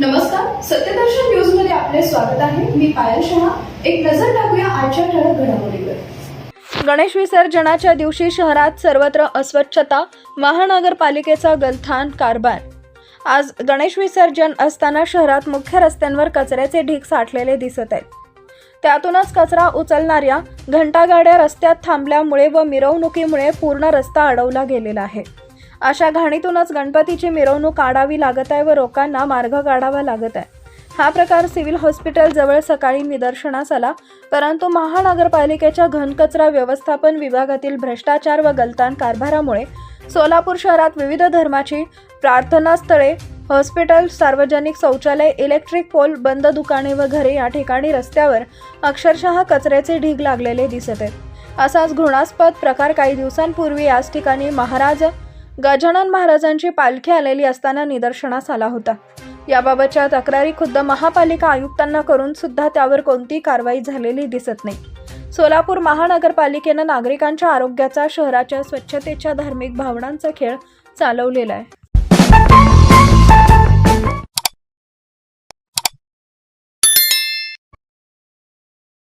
नमस्कार सत्यदर्शन न्यूजमध्ये आपले स्वागत आहे. मी पायल शहा. एक नजर टाकूया आजच्या ठळक घडामोडीवर. गणेश विसर्जनाच्या दिवशी शहरात सर्वत्र अस्वच्छता महानगरपालिकेचा गलथान कारभार. आज गणेश विसर्जन असताना शहरात मुख्य रस्त्यांवर कचऱ्याचे ढीग साठलेले दिसत आहेत. त्यातूनच कचरा उचलणाऱ्या घंटागाड्या रस्त्यात थांबल्यामुळे व मिरवणुकीमुळे पूर्ण रस्ता अडवला गेलेला आहे. अशा घाणीतूनच गणपतीची मिरवणूक काढावी लागत आहे व लोकांना मार्ग काढावा लागत आहे. हा प्रकार सिव्हिल हॉस्पिटल जवळ सकाळी निदर्शनास आला परंतु महानगरपालिकेच्या घनकचरा व्यवस्थापन विभागातील भ्रष्टाचार व गलतान कारभारामुळे सोलापूर शहरात विविध धर्माची प्रार्थनास्थळे हॉस्पिटल सार्वजनिक शौचालय इलेक्ट्रिक पोल बंद दुकाने व घरे या ठिकाणी रस्त्यावर अक्षरशः कचऱ्याचे ढीग लागलेले दिसत आहेत. असाच घृणास्पद प्रकार काही दिवसांपूर्वी याच ठिकाणी महाराज गजानन महाराजांची पालखी आलेली असताना निदर्शनास आला होता. याबाबतच्या तक्रारी खुद्द महापालिका आयुक्तांना करून सुद्धा त्यावर कोणतीही कारवाई झालेली दिसत नाही. सोलापूर महानगरपालिकेनं नागरिकांच्या आरोग्याचा शहराच्या स्वच्छतेच्या धार्मिक भावनांचा खेळ चालवलेला आहे.